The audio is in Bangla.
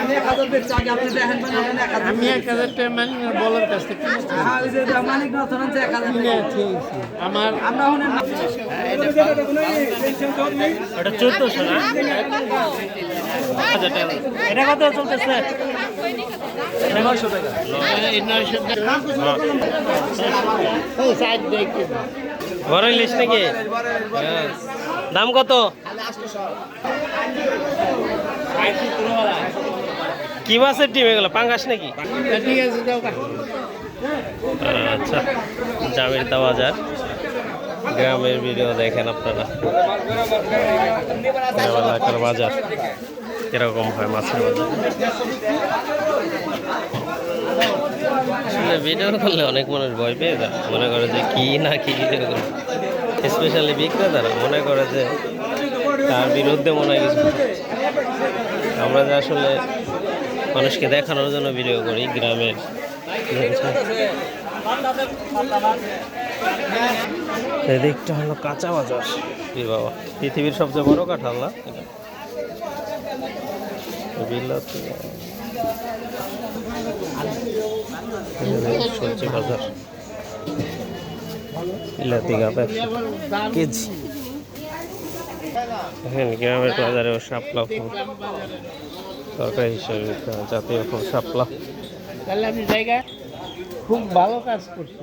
আমি এক হাজার বেচছি আগে আপনি দেখেন মানে আপনি এক হাজার আমি এক হাজার টাকা মালিক বলার কাছ থেকে। হ্যাঁ ওই যে মালিক না এক হাজার ঠিক আছে। আমার আমরা হনে এটা চোদ্দশো না? হাজার টাকা। এটা কত চলতেছে? নয়শো টাকা। নয়শো টাকা। বড় ইলিশ নাকি? হ্যাঁ। দাম কত? কি মাছের ডিম এগুলো? পাঙ্গাস নাকি? আচ্ছা জামিরতা বাজার গ্রামের ভিডিও দেখেন আপনারা। এলাকার বাজার। কীরকম হয় মাছের বাজার? আসলে ভিডিও করলে অনেক মানুষ ভয় পেয়ে যায়। মনে করে যে কি না কি স্পেশালি বিক্রেতারা মনে করে যে তার বিরুদ্ধে মনে হয় কিছু। আমরা যে আসলে মানুষকে দেখানোর জন্য ভিডিও করি গ্রামের এদিকটা হলো কাঁচা বাজার। বাবা পৃথিবীর সবচেয়ে বড় কাঁঠাল না? বিলাতি। এখানে সবজি বাজার। বিলাতি গাপ একশো। কেজি। এখানে গ্রামের বাজারে ও শাপলা ফুল। তরকারি হিসেবে জাতীয় ফুল, শাপলা। তাহলে আমি জায়গা খুব ভালো কাজ করছ।